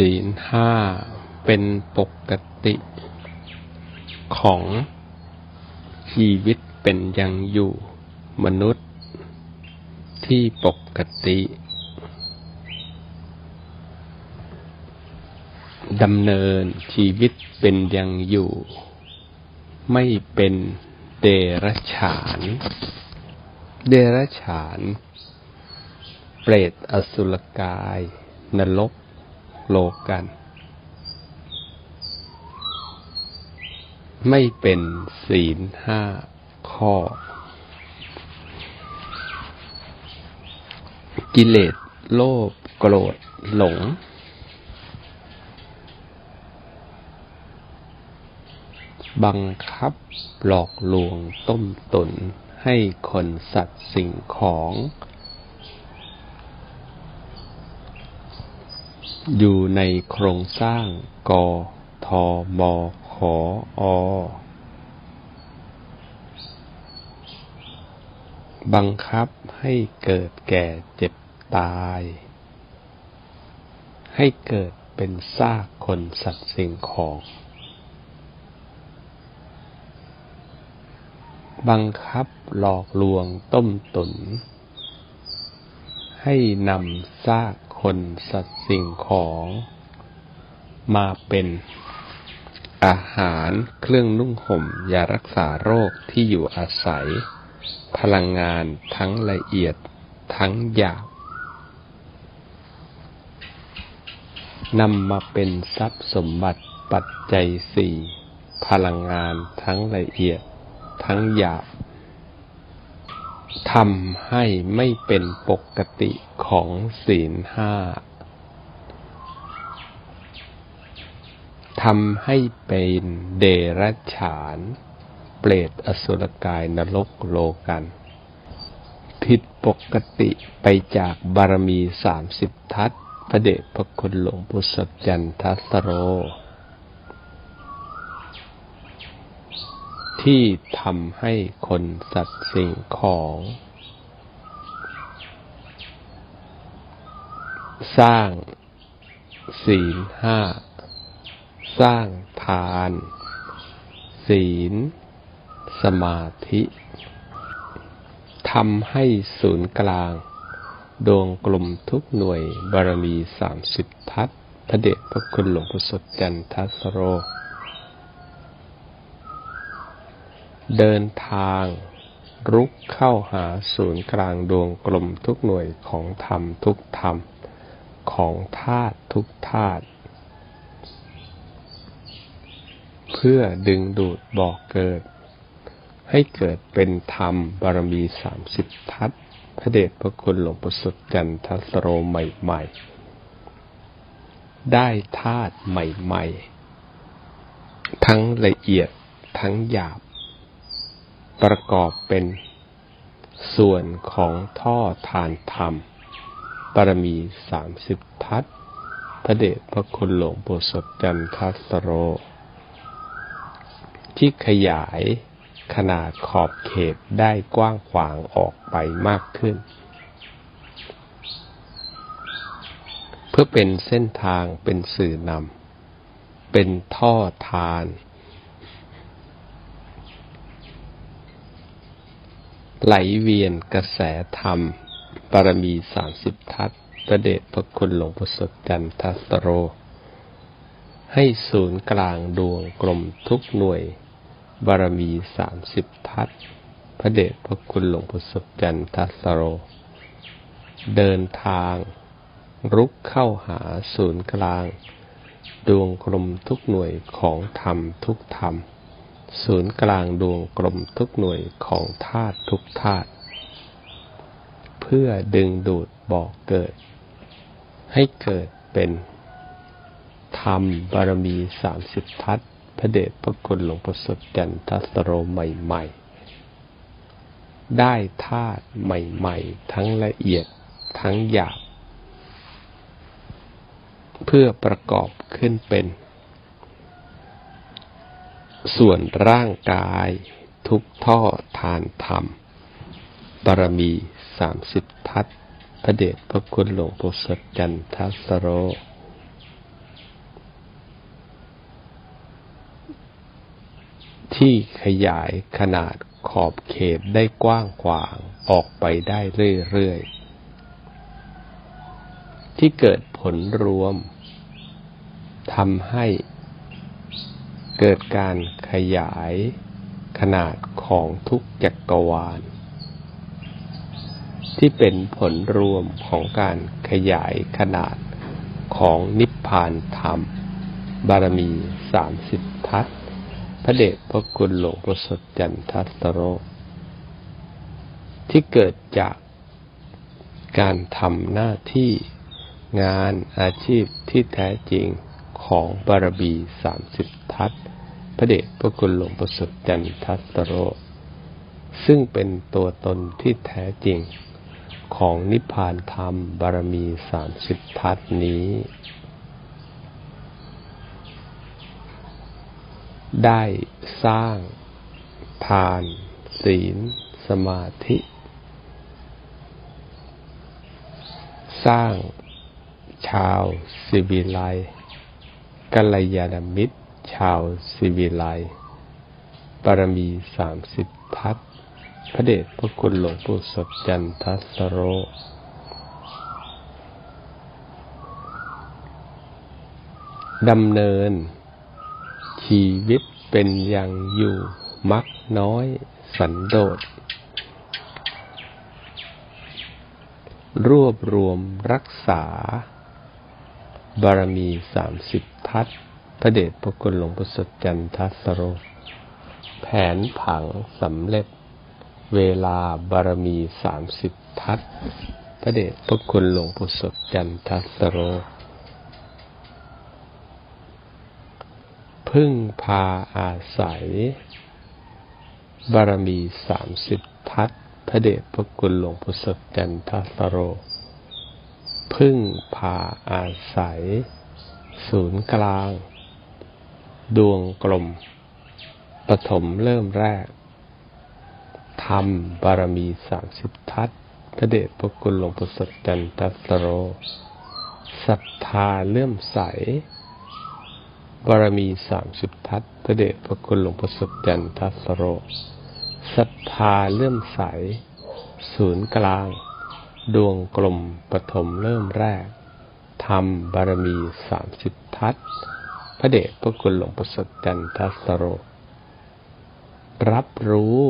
ศีลห้าเป็นปกติของชีวิตเป็นยังอยู่มนุษย์ที่ปกติ ดำเนินชีวิตเป็นยังอยู่ ไม่เป็นเดรัจฉาน เดรัจฉาน เปรตอสุรกาย นรก โลกัน ไม่เป็นศีลห้าข้อ กิเลสโลภโกรธหลง บังคับหลอกลวงต้มตุนให้คนสัตว์สิ่งของ อยู่ในโครงสร้างกทมขออ บังคับให้เกิดแก่เจ็บตาย ให้เกิดเป็นซากคนสัตว์สิ่งของ บังคับหลอกลวงต้มตุน ให้นำซาก คนสัตว์สิ่งของ มาเป็นอาหารเครื่องนุ่งห่มยารักษาโรคที่อยู่อาศัย พลังงานทั้งละเอียดทั้งหยาบนำมาเป็นทรัพย์สมบัติปัจจัยสี่พลังงานทั้งละเอียดทั้งหยาบ ทำให้ไม่เป็นปกติของศีลห้าทำให้เป็นเดรัจฉาน เปรตอสุรกายนรกโลกัน ผิดปกติไปจากบารมีสามสิบทัศพระเดชพระคุณหลวงปู่สจันทัสโร ที่ทำให้คนสัตว์สิ่งของ สร้างศีลห้า สร้างทาน ศีล สมาธิทำให้ศูนย์กลาง ดวงกลมทุกหน่วยบารมีสามสิบทัศพระเดชพระคุณหลวงพ่อสดจันทัสโร เดินทางรุกเข้าหาศูนย์กลางดวงกลมทุกหน่วยของธรรมทุกธรรม ของธาตุทุกธาตุเพื่อดึงดูดบอกเกิด ให้เกิดเป็นธรรมบารมีสามสิบทัศพระเดชพระคุณหลวงปู่สุดจันทสโรใหม่ๆ ได้ธาตุใหม่ๆ ทั้งละเอียดทั้งหยาบ ประกอบเป็นส่วนของท่อทานธรรมบารมีสามสิบทัศพระเดชพระคุณหลวงปู่สดจันทสโร ที่ขยายขนาดขอบเขตได้กว้างขวางออกไปมากขึ้น เพื่อเป็นเส้นทางเป็นสื่อนำเป็นท่อทาน ไหลเวียนกระแสธรรม ปรมีสามสิบทัศประเดชพระคุณหลวงพ่อสดจันทัสโร ให้ศูนย์กลางดวงกลมทุกหน่วย บารมีสามสิบทัศพระเดชพระคุณหลวงพ่อสดจันทัสโร เดินทาง รุกเข้าหาศูนย์กลาง ดวงกลมทุกหน่วยของธรรมทุกธรรม ศูนย์กลางดวงกลมทุกหน่วยของธาตุทุกธาตุเพื่อดึงดูดบอกเกิด ให้เกิดเป็นธรรมบารมีสามสิบทัศพระเดชพระคุณหลวงพ่อสดจันทัสโรใหม่ ๆ ได้ธาตุใหม่ ๆ ทั้งละเอียดทั้งหยาบเพื่อประกอบขึ้นเป็น ส่วนร่างกาย ทุกท่อทานธรรมบารมีสามสิบทัศพระเดชพระคุณหลวงปู่สดจันทัสโร ที่ขยายขนาดขอบเขตได้กว้างขวางออกไปได้เรื่อยๆ ที่เกิดผลรวมทำให้ เกิดการขยายขนาดของทุกจักรวาล ที่เป็นผลรวมของการขยายขนาดของนิพพานธรรม บารมีสามสิบทัศพระเดชพระคุณหลวงประสดจันทัสโร ที่เกิดจากการทำหน้าที่งานอาชีพที่แท้จริง ของบารมีสามสิบทัศพระเดชพระคุณหลวงประสดจันทัสโร ซึ่งเป็นตัวตนที่แท้จริงของนิพพานธรรมบารมีสามสิบทัศนี้ ได้สร้างทาน ศีล สมาธิ สร้างชาวสิวิไล กัลยาณมิตร ชาวสิวิไลบารมีสามสิบทัศพระเดชพระคุณหลวงปู่สดจันทัสโร ดำเนิน ชีวิตเป็นอย่างอยู่มักน้อยสันโดษ รวบรวมรักษา บารมีสามสิบทัศพระเดชพระคุณหลวงปู่สดจันทัสโร แผนผังสำเร็จ เวลาบารมีสามสิบทัศพระเดชพระคุณหลวงปู่สดจันทัสโร พึ่งพาอาศัย บารมีสามสิบทัศพระเดชพระคุณหลวงปู่สดจันทัสโร พึ่งพาอาศัย ศูนย์กลาง ดวงกลม ปฐมเริ่มแรก ธรรมบารมีสามสิบทัศพระเดชพระคุณหลวงปู่สดจันทัสโรศรัทธาเลื่อมใส บารมีสามสิบทัศพระเดชพระคุณหลวงปู่สดจันทัสโรศรัทธาเลื่อมใส ศูนย์กลาง ดวงกลมปฐมเริ่มแรกธรรมบารมีสามสิบทัศพระเดชพระคุณหลวงปู่สดจันทัสโร รับรู้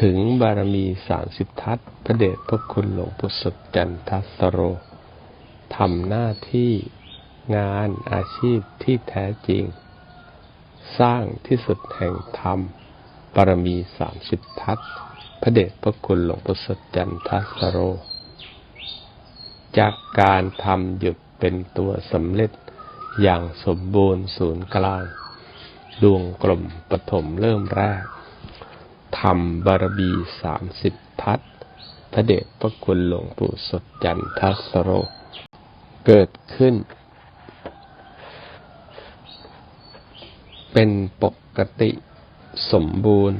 ถึงบารมีสามสิบทัศพระเดชพระคุณหลวงปู่สดจันทัสโรทำหน้าที่งานอาชีพที่แท้จริง สร้างที่สุดแห่งธรรมบารมีสามสิบทัศ พระเดชพระคุณหลวงปู่สดจันทัสโร จากการทำหยุดเป็นตัวสำเร็จอย่างสมบูรณ์ศูนย์กลาง ดวงกลมปฐมเริ่มแรกธรรมบารมีสามสิบทัศพระเดชพระคุณหลวงปู่สดจันทัสโร เกิดขึ้น เป็นปกติสมบูรณ์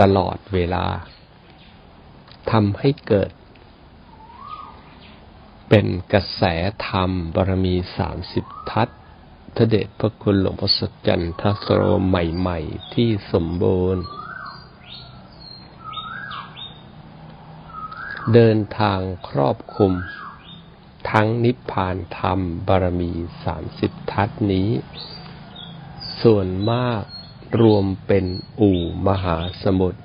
ตลอดเวลาทำให้เกิด เป็นกระแสธรรมบารมีสามสิบทัศพระเดชพระคุณหลวงพ่อสดจันทัสโรใหม่ ๆ ที่สมบูรณ์ เดินทางครอบคุม ทั้งนิพพานธรรมบารมีสามสิบทัศนี้ ส่วนมาก รวมเป็นอู่มหาสมุทร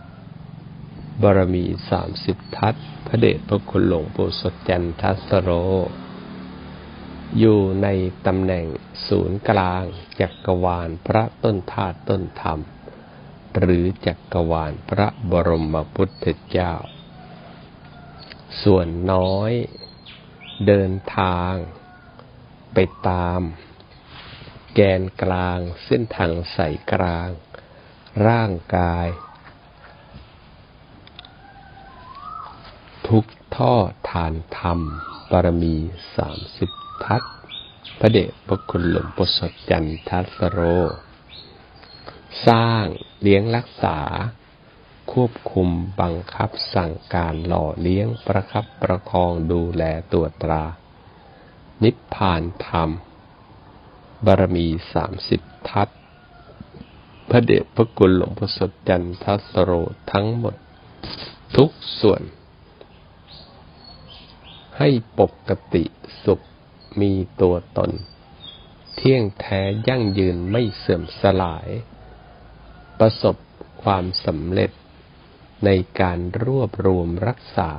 บารมีสามสิบทัศพระเดชพระคุณหลวงปู่สดจันทัสโร อยู่ในตำแหน่งศูนย์กลางจักรวาลพระต้นธาตุต้นธรรม หรือจักรวาลพระบรมพุทธเจ้า ส่วนน้อยเดินทางไปตาม แกนกลาง เส้นทางสายกลาง ร่างกาย ทุกท่อฐานธรรมปรมีสามสิบทัศพระเดชพระคุณหลวงปสดจันทัสโร สร้างเลี้ยงรักษา ควบคุมบังคับสั่งการหล่อเลี้ยงประคับประคองดูแลตัวตรา นิพพานธรรม บารมีสามสิบทัศพระเดชพระคุณหลวงพ่อสดจันทัสโรทั้งหมด ทุกส่วน ให้ปกติสุขมีตัวตน เที่ยงแท้ยั่งยืนไม่เสื่อมสลาย ประสบความสำเร็จในการรวบรวมรักษา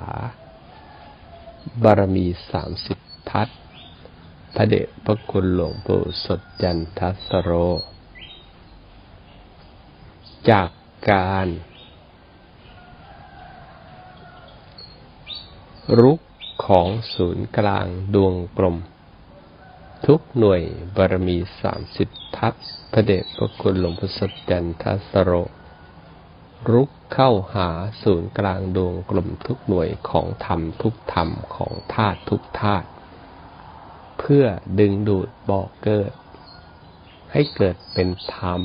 บารมีสามสิบทัศน์ พระเดชพระคุณหลวงปู่สดจันทัสโร จากการรุกของศูนย์กลางดวงกลม ทุกหน่วยบารมีสามสิบทัศน์พระเดชพระคุณหลวงปู่สดจันทัสโร รุกเข้าหาศูนย์กลางดวงกลมทุกหน่วยของธรรมทุกธรรมของธาตุทุกธาตุ เพื่อดึงดูดบอกเกิด ให้เกิดเป็นธรรม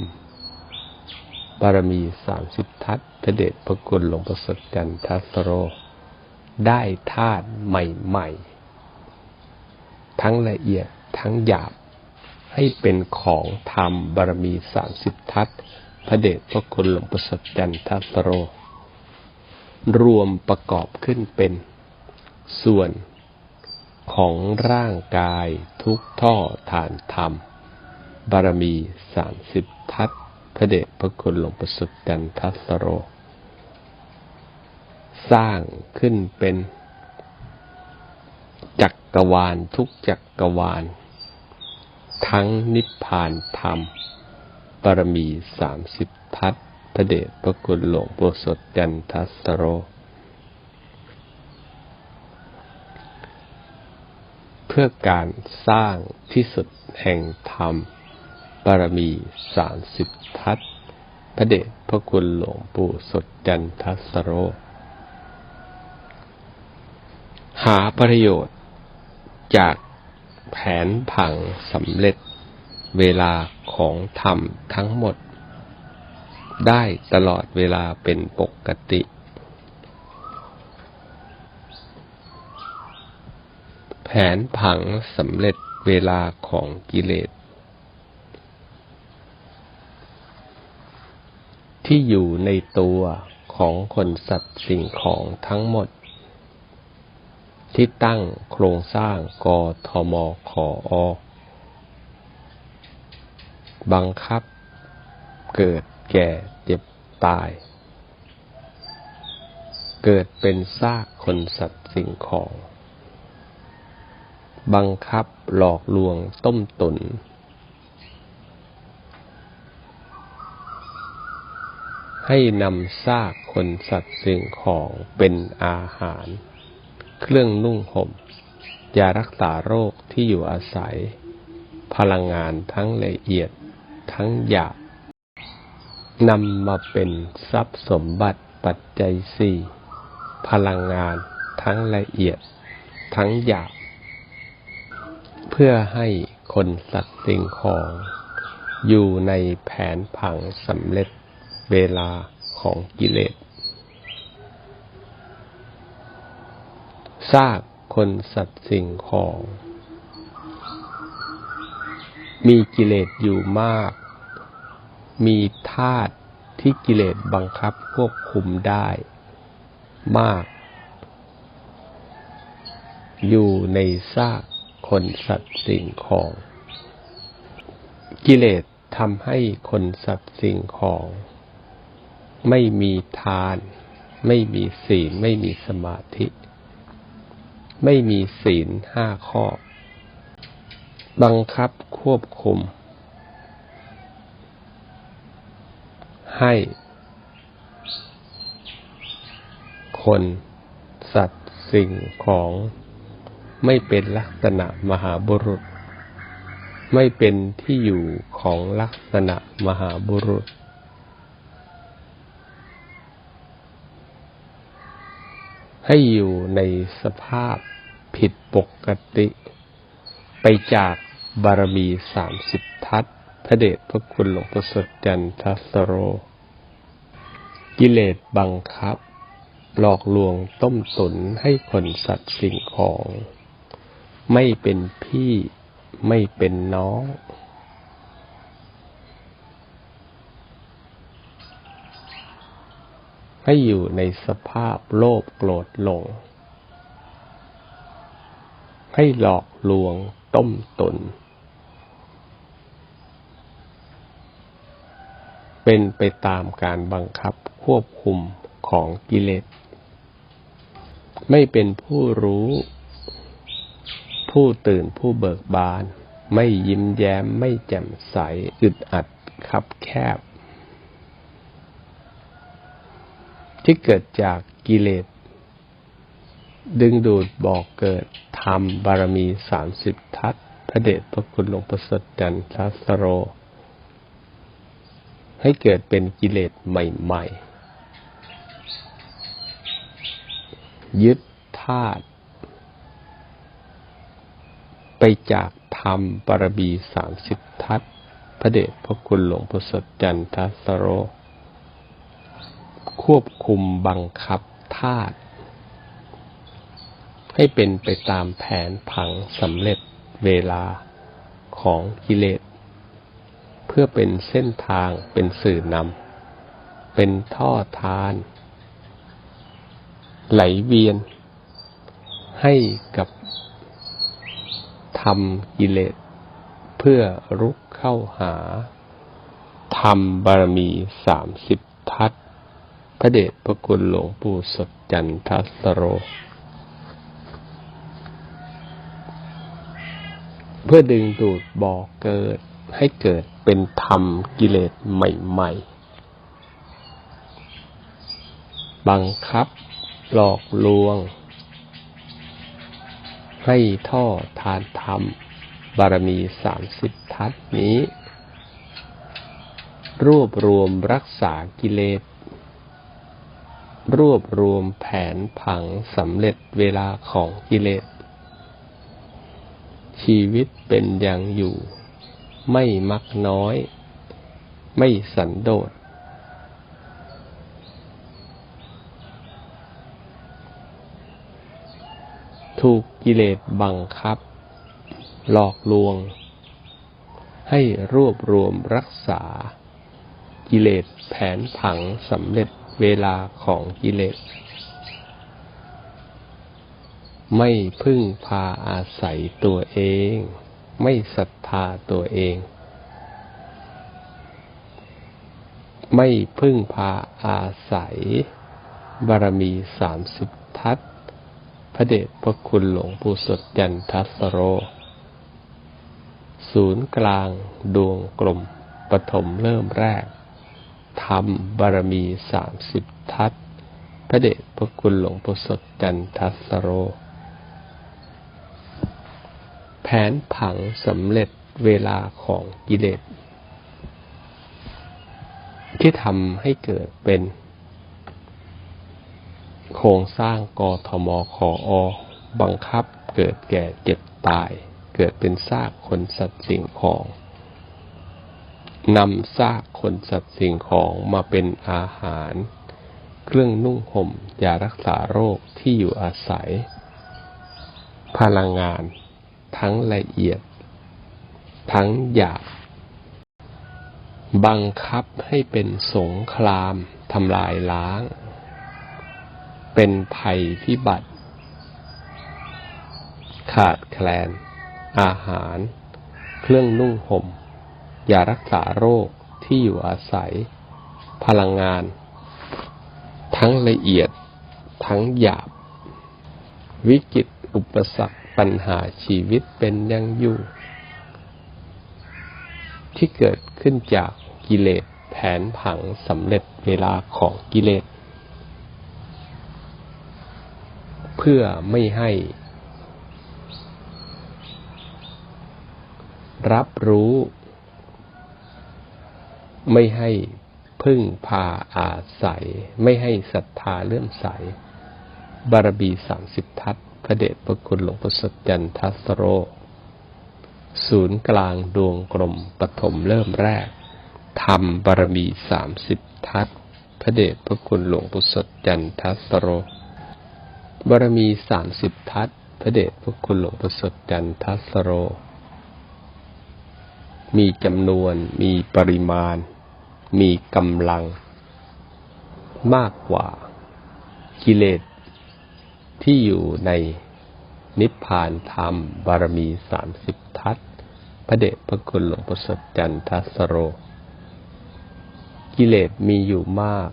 บารมีสามสิบทัศพระเดชพระคุณหลวงประสดจันทัสโร ได้ธาตุใหม่ๆ ทั้งละเอียดทั้งหยาบ ให้เป็นของธรรมบารมีสามสิบทัศพระเดชพระคุณหลวงประสดจันทัสโร รวมประกอบขึ้นเป็น ส่วน ของร่างกายทุกท่อฐานธรรม บารมีสามสิบทัศพระเดชพระคุณหลวงประสุทธิ์จันทัสโร สร้างขึ้นเป็นจักกรวาลทุกจักกรวาล ทั้งนิพพานธรรม บารมีสามสิบทัศพระเดชพระคุณหลวงประสุทธิ์จันทัสโร พื่อการสร้างที่สุดแห่งธรรมบารมีสามสิบทัศพระเดชพระคุณหลวงปู่สดจันทัสโร หาประโยชน์จากแผนผังสำเร็จเวลาของธรรมทั้งหมด ได้ตลอดเวลาเป็นปกติแผนผังสำเร็จเวลาของกิเลส ที่อยู่ในตัวของคนสัตว์สิ่งของทั้งหมด ที่ตั้งโครงสร้างกทมขออบังคับเกิดแก่เจ็บตาย เกิดเป็นซากคนสัตว์สิ่งของ บังคับหลอกลวงต้มตุน ให้นำซากคนสัตว์สิ่งของเป็นอาหาร เครื่องนุ่งห่มยารักษาโรคที่อยู่อาศัย พลังงานทั้งละเอียดทั้งหยาบนำมาเป็นทรัพย์สมบัติปัจจัยสี่พลังงานทั้งละเอียด ทั้งหยาบ เพื่อให้คนสัตว์สิ่งของ อยู่ในแผนผังสำเร็จเวลาของกิเลสซากคนสัตว์สิ่งของ มีกิเลสอยู่มาก มีธาตุที่กิเลสบังคับควบคุมได้มาก อยู่ในซาก คนสัตว์สิ่งของ กิเลสทำให้คนสัตว์สิ่งของ ไม่มีทาน ไม่มีศีล ไม่มีสมาธิ ไม่มีศีลห้าข้อ บังคับควบคุม ให้คน สัตว์สิ่งของ ไม่เป็นลักษณะมหาบุรุษ ไม่เป็นที่อยู่ของลักษณะมหาบุรุษ ให้อยู่ในสภาพผิดปกติ ไปจากบารมีสามสิบทัศพระเดชพระคุณหลวงพ่อสดจันทัสโร กิเลสบังคับ หลอกลวงต้มตุนให้คนสัตว์สิ่งของ ไม่เป็นพี่ไม่เป็นน้อง ให้อยู่ในสภาพโลภโกรธหลง ให้หลอกลวงต้มตน เป็นไปตามการบังคับควบคุมของกิเลส ไม่เป็นผู้รู้ ผู้ตื่นผู้เบิกบาน ไม่ยิ้มแย้มไม่แจ่มใส อึดอัดคับแคบ ที่เกิดจากกิเลส ดึงดูดบอกเกิดธรรมบารมีสามสิบทัศพระเดชพระคุณหลวงประสริฐจันทสโร ให้เกิดเป็นกิเลสใหม่ ๆ ยึดธาตุ จากธรรมบารมีสามสิบทัศพระเดชพระคุณหลวงประเสริฐจันทสโร ควบคุมบังคับธาตุให้เป็นไปตามแผนผังสำเร็จเวลาของกิเลส เพื่อเป็นเส้นทางเป็นสื่อนำเป็นท่อทาน ไหลเวียน ให้กับ ทำกิเลสเพื่อรุกเข้าหาธรรมบารมีสามสิบทัศพระเดชพระคุณหลวงปู่สดจันทสโร เพื่อดึงดูดบ่อเกิดให้เกิดเป็นธรรมกิเลสใหม่ๆ บังคับ หลอกลวง ให้ท่อทานธรรม บารมีสามสิบทัศนี้ รวบรวมรักษากิเลส รวบรวมแผนผังสำเร็จเวลาของกิเลส ชีวิตเป็นอย่างอยู่ ไม่มักน้อย ไม่สันโดษถูก กิเลสบังคับ หลอกลวง ให้รวบรวมรักษา กิเลสแผนผังสำเร็จเวลาของกิเลส ไม่พึ่งพาอาศัยตัวเอง ไม่ศรัทธาตัวเอง ไม่พึ่งพาอาศัยบารมีสามสิบทัศน์ พระเดชพระคุณหลวงปู่สดยันทัสโร ศูนย์กลางดวงกลมปฐมเริ่มแรกธรรมบารมีสามสิบทัศพระเดชพระคุณหลวงปู่สดจันทัสโร แผนผังสำเร็จเวลาของกิเลสที่ทำให้เกิดเป็น โครงสร้างกทมขออ บังคับเกิดแก่เจ็บตาย เกิดเป็นซากคนสัตว์สิ่งของนำซากคนสัตว์สิ่งของมาเป็นอาหาร เครื่องนุ่งห่มยารักษาโรคที่อยู่อาศัย พลังงาน ทั้งละเอียด ทั้งหยาบบังคับให้เป็นสงครามทำลายล้าง เป็นภัยพิบัติ ขาดแคลน อาหาร เครื่องนุ่งห่มยารักษาโรคที่อยู่อาศัย พลังงาน ทั้งละเอียด ทั้งหยาบ วิกฤตอุปสรรคปัญหาชีวิตเป็นยังอยู่ที่เกิดขึ้นจากกิเลสแผนผังสำเร็จเวลาของกิเลส เพื่อไม่ให้ รับรู้ ไม่ให้พึ่งพาอาศัย ไม่ให้ศรัทธาเลื่อมใส บารมีสามสิบทัศพระเดชพระคุณหลวงพ่อสดจันทัสโร ศูนย์กลางดวงกลมปฐมเริ่มแรกธรรมบารมีสามสิบทัศพระเดชพระคุณหลวงปู่สดจันทัสโร บารมีสามสิบทัศพระเดชพระคุณหลวงปู่สดจันทัสโร มีจำนวน มีปริมาณ มีกำลัง มากกว่ากิเลสที่อยู่ในนิพพานธรรม บารมีสามสิบทัศพระเดชพระคุณหลวงพ่อสดจันทัสโร กิเลสมีอยู่มาก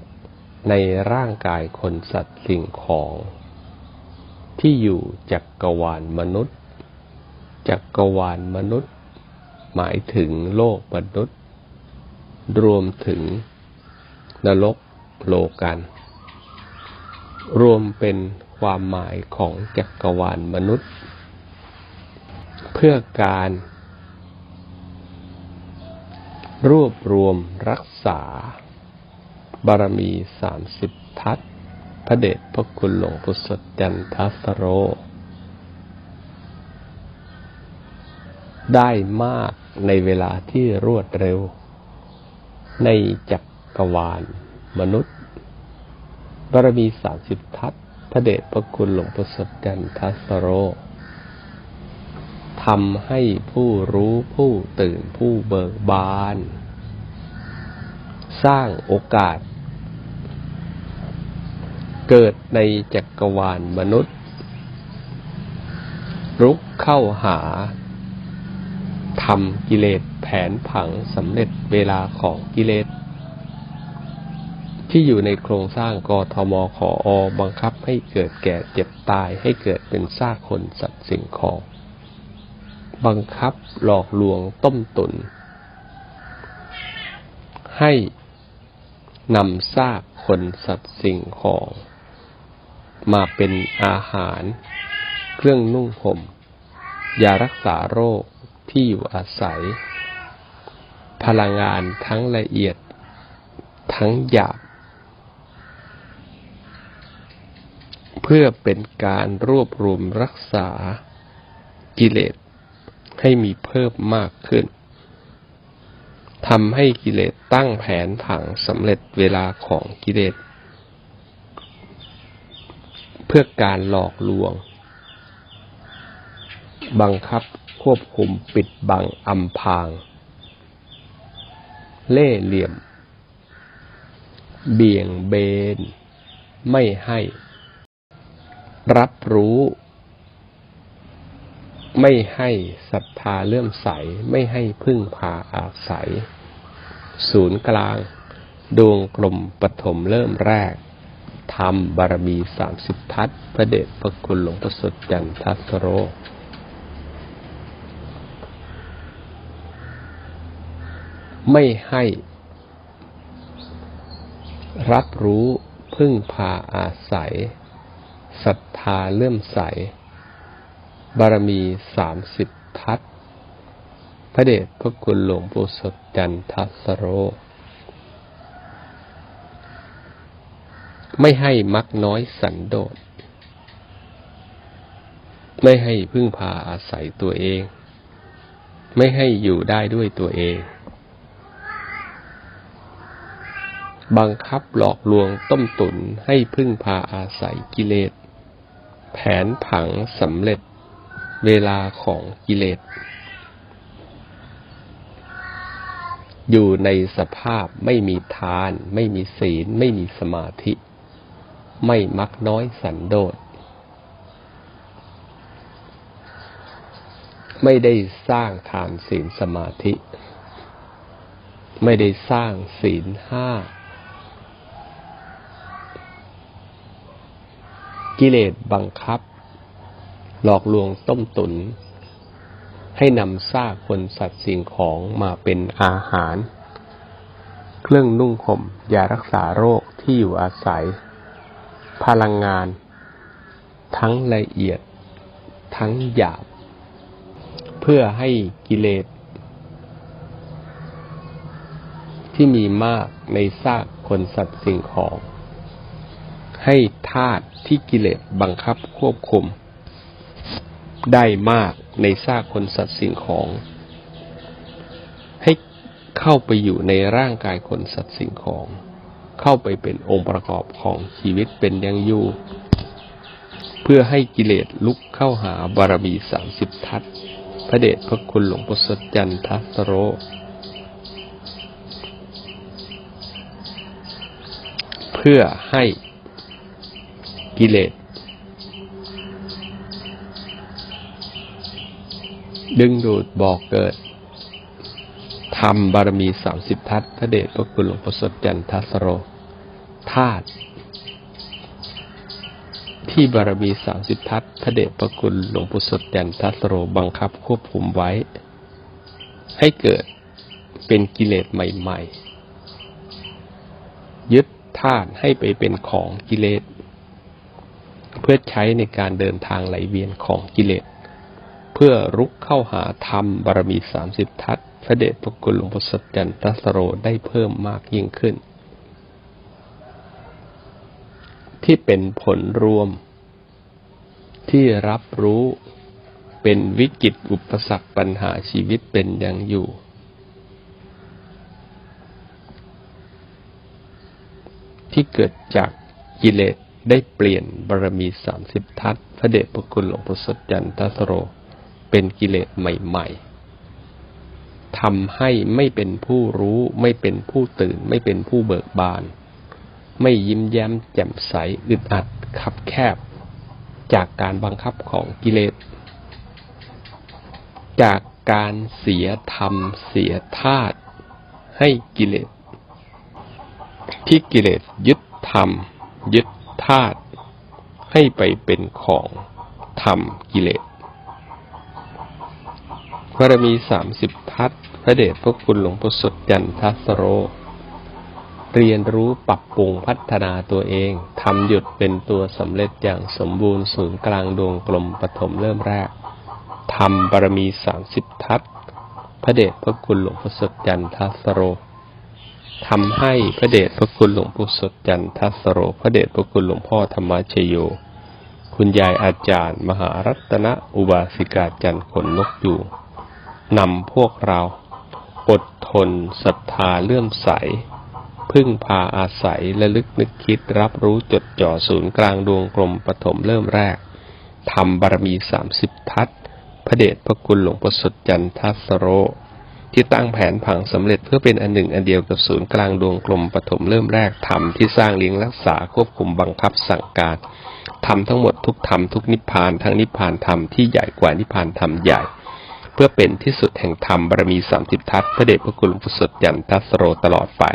ในร่างกายคนสัตว์สิ่งของ ที่อยู่จักกรวาลมนุษย์ จักกรวาลมนุษย์ หมายถึงโลกมนุษย์ รวมถึงนรกโลกัน รวมเป็นความหมายของจักรวาลมนุษย์ เพื่อการ รวบรวมรักษา บารมีสามสิบทัศ พระเดชพระคุณหลวงพุทธจันทัสโร ได้มากในเวลาที่รวดเร็ว ในจักกรวาลมนุษย์บารมีสามสิบทัศพระเดชพระคุณหลวงพ่สดจันทัสโรทำให้ผู้รู้ผู้ตื่นผู้เบิกบาน สร้างโอกาส เกิดในจักรวาลมนุษย์ รุกเข้าหาทำกิเลสแผนผังสำเร็จเวลาของกิเลส ที่อยู่ในโครงสร้างกทมขออบังคับให้เกิดแก่เจ็บตายให้เกิดเป็นซากคนสัตว์สิ่งของ บังคับหลอกลวงต้มตุน ให้นำซากคนสัตว์สิ่งของ มาเป็นอาหาร เครื่องนุ่งห่มยารักษาโรคที่อยู่อาศัย พลังงานทั้งละเอียด ทั้งหยาบ เพื่อเป็นการรวบรวมรักษากิเลสให้มีเพิ่มมากขึ้นทำให้กิเลสตั้งแผนผังสำเร็จเวลาของกิเลส พื่อการหลอกลวง บังคับควบคุมปิดบังอำพราง เล่เหลี่ยม เบี่ยงเบน ไม่ให้ รับรู้ ไม่ให้ศรัทธาเลื่อมใส ไม่ให้พึ่งพาอาศัย ศูนย์กลาง ดวงกลมปฐมเริ่มแรก ทำบารมีสามสิบทัศพระเดชพระคุณหลวงประสดจันทัสโร ไม่ให้รับรู้พึ่งพาอาศัยศรัทธาเลื่อมใส บารมีสามสิบทัศพระเดชพระคุณหลวงปู่สดจันทัสโร ไม่ให้มักน้อยสันโดษ ไม่ให้พึ่งพาอาศัยตัวเอง ไม่ให้อยู่ได้ด้วยตัวเอง บังคับหลอกลวงต้มตุนให้พึ่งพาอาศัยกิเลส แผนผังสำเร็จเวลาของกิเลส อยู่ในสภาพไม่มีทาน ไม่มีศีล ไม่มีสมาธิ ไม่มักน้อยสันโดษ ไม่ได้สร้างทานศีลสมาธิ ไม่ได้สร้างศีลห้า กิเลสบังคับ หลอกลวงต้มตุน ให้นำซากคนสัตว์สิ่งของมาเป็นอาหาร เครื่องนุ่งห่มยารักษาโรคที่อยู่อาศัย พลังงาน ทั้งละเอียด ทั้งหยาบ เพื่อให้กิเลส ที่มีมากในซากคนสัตว์สิ่งของ ให้ธาตุที่กิเลสบังคับควบคุม ได้มากในซากคนสัตว์สิ่งของ ให้เข้าไปอยู่ในร่างกายคนสัตว์สิ่งของ เข้าไปเป็นองค์ประกอบของชีวิตเป็นยังอยู่เพื่อให้กิเลสลุกเข้าหาบารมีสามสิบทัศพระเดชพระคุณหลวงพ่อสดจันทัสโร เพื่อให้กิเลส ดึงดูดบอกเกิดทำบารมีสามสิบทัศพระเดชพระคุณหลวงพ่อสดจันทัสโร ธาตุที่บารมีสามสิบทัศพระเดชพระคุณหลวงพ่สดจันทัสโรบังคับควบคุมไว้ ให้เกิดเป็นกิเลสใหม่ๆ ยึดธาตุให้ไปเป็นของกิเลส เพื่อใช้ในการเดินทางไหลเวียนของกิเลส เพื่อรุกเข้าหาธรรมบารมีสามสิบทัศพระเดชพระคุณหลวงพ่สดจันทัสโรได้เพิ่มมากยิ่งขึ้น ที่เป็นผลรวม ที่รับรู้เป็นวิกฤตอุปสรรคปัญหาชีวิตเป็นอย่างอยู่ ที่เกิดจากกิเลสได้เปลี่ยนบารมีสามสิบทัศพระเดชพระคุณหลวงพ่อสดจันทสโร เป็นกิเลสใหม่ๆทำให้ไม่เป็นผู้รู้ ไม่เป็นผู้ตื่น ไม่เป็นผู้เบิกบาน ไม่ยิ้มแย้มแจ่มใสอึดอัดคับแคบ จากการบังคับของกิเลส จากการเสียธรรม เสียธาตุให้กิเลส ที่กิเลสยึดธรรม ยึดธาตุให้ไปเป็นของธรรมกิเลสบารมีสามสิบทัศพระเดชพระคุณหลวงพ่อสดจันทัสโร เรียนรู้ปรับปรุงพัฒนาตัวเองทำหยุดเป็นตัวสำเร็จอย่างสมบูรณ์ศูนย์กลางดวงกลมปฐมเริ่มแรกทำบารมีสามสิบทัศพระเดชพระคุณหลวงพ่อสดจันทัสโรทำให้พระเดชพระคุณหลวงปู่สดจันทัสโร พระเดชพระคุณหลวงพ่อธรรมชโย คุณยายอาจารย์ มหารัตนอุบาสิกาจันขนนกอยู่นำพวกเรา อดทนศรัทธาเลื่อมใส พึ่งพาอาศัยและลึกนึกคิดรับรู้จดจ่อศูนย์กลางดวงกลมปฐมเริ่มแรกทำบารมีสามสิบทัศพระเดชพระคุณหลวงปู่สดจันทัสโร ที่ตั้งแผนผังสำเร็จเพื่อเป็นอันหนึ่งอันเดียวกับศูนย์กลางดวงกลมปฐมเริ่มแรกธรรมที่สร้างเลี้ยงรักษาควบคุมบังคับสั่งการทำทั้งหมดทุกธรรมทุกนิพพานทั้งนิพพานธรรมที่ใหญ่กว่านิพพานธรรมใหญ่เพื่อเป็นที่สุดแห่งธรรมบารมีสามสิบทัศพระเดชพระคุณหลวงปู่สดยันทัสโรตลอดไป